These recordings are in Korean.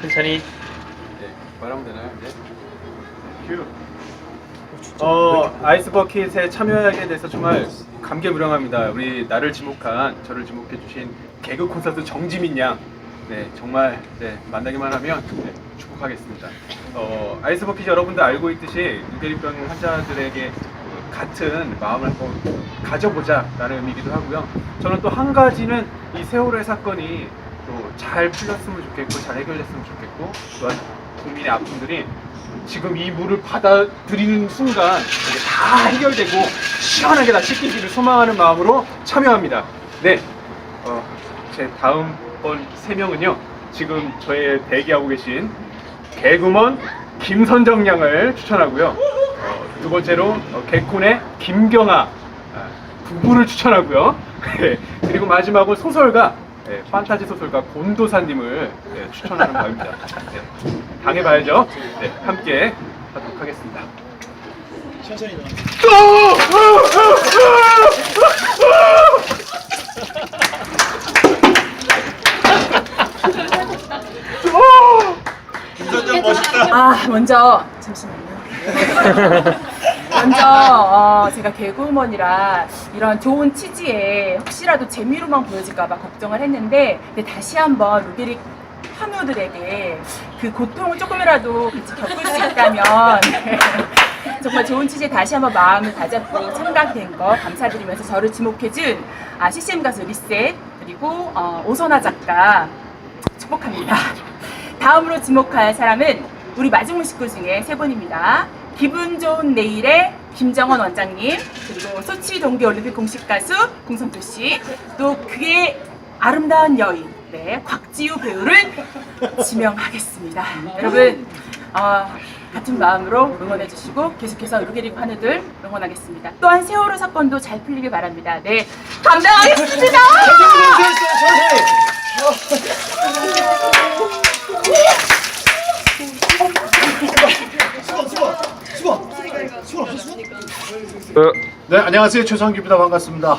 천천히 네, 말하면 되나요? 네. 큐. 어, 아이스 버킷에 참여하게 돼서 정말 감개무량합니다. 우리 나를 지목한 저를 지목해 주신 개그 콘서트 정지민 양. 네, 정말 네, 만나기만 하면 네, 축복하겠습니다. 어, 아이스 버킷 여러분들 알고 있듯이 유대리병 환자들에게 같은 마음을 한번 가져보자라는 의미이기도 하고요. 저는 또 한 가지는 이 세월의 사건이 또 잘 풀렸으면 좋겠고 잘 해결됐으면 좋겠고 또한 국민의 아픔들이 지금 이 물을 받아들이는 순간 이게 다 해결되고 시원하게 다 씻기기를 소망하는 마음으로 참여합니다. 네, 어, 제 다음번 세 명은요. 지금 저의 대기하고 계신 개구먼 김선정 양을 추천하고요. 어, 두 번째로 어, 개콘의 김경아 아, 부부를 추천하고요. 네, 그리고 마지막으로 소설가 네, 판타지 소설가 곤도사님을 네, 추천하는 바입니다. 네, 당해봐야죠. 네, 함께 하도록 하겠습니다. 천천히 나와. 김선정 멋있다. 아 먼저 잠시만요. 먼저 어, 제가 개그우먼이라 이런 좋은 취지에 혹시라도 재미로만 보여질까봐 걱정을 했는데 근데 다시 한번 루게릭 환우들에게 그 고통을 조금이라도 같이 겪을 수 있다면 정말 좋은 취지에 다시 한번 마음을 다잡고 참가된 거 감사드리면서 저를 지목해준 아, CCM 가수 리셋 그리고 어, 오선아 작가 축복합니다. 다음으로 지목할 사람은 우리 마중물 식구 중에 세 분입니다. 기분 좋은 내일의 김정원 원장님, 그리고 소치 동계올림픽 공식 가수 공성도 씨, 또 그의 아름다운 여인, 네, 곽지우 배우를 지명하겠습니다. 여러분, 어, 같은 마음으로 응원해 주시고 계속해서 루게릭 환우들 응원하겠습니다. 또한 세월호 사건도 잘 풀리길 바랍니다. 네, 감사하겠습니다. 네 안녕하세요 최성규입니다 반갑습니다.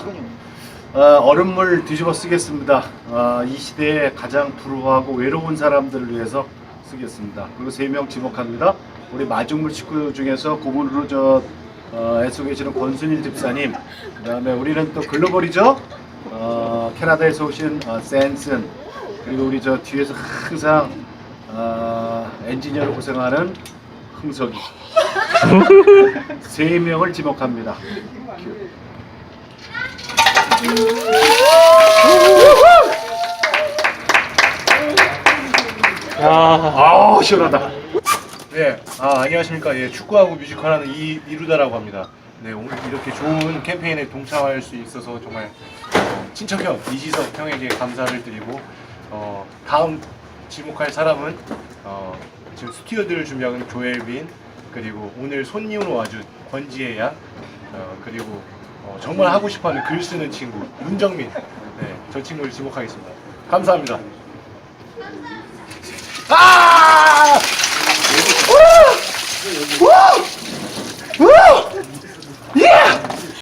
어, 얼음물 뒤집어 쓰겠습니다. 어, 이 시대에 가장 불우하고 외로운 사람들을 위해서 쓰겠습니다. 그리고 세 명 지목합니다. 우리 마중물 식구 중에서 고문으로 저 어, 애써 계시는 권순일 집사님, 그다음에 우리는 또 글로벌이죠. 어, 캐나다에서 오신 어, 샌슨, 그리고 우리 저 뒤에서 항상 어, 엔지니어로 고생하는 흥석이 세 명을 지목합니다. 야, 아우 시원하다. 네, 아, 안녕하십니까. 예, 축구하고 뮤지컬하는 이, 이루다라고 합니다. 네, 오늘 이렇게 좋은 캠페인에 동참할 수 있어서 정말 어, 친척 형 이지석 형에게 감사를 드리고 어, 다음 지목할 사람은 어, 지금 스튜어드를 준비하는 조엘빈 그리고 오늘 손님으로 와준 권지혜 양 어, 그리고 어, 정말 하고 싶어하는 글 쓰는 친구 문정민 네, 저 친구를 지목하겠습니다. 감사합니다. 아! 우! 우! 우! 예!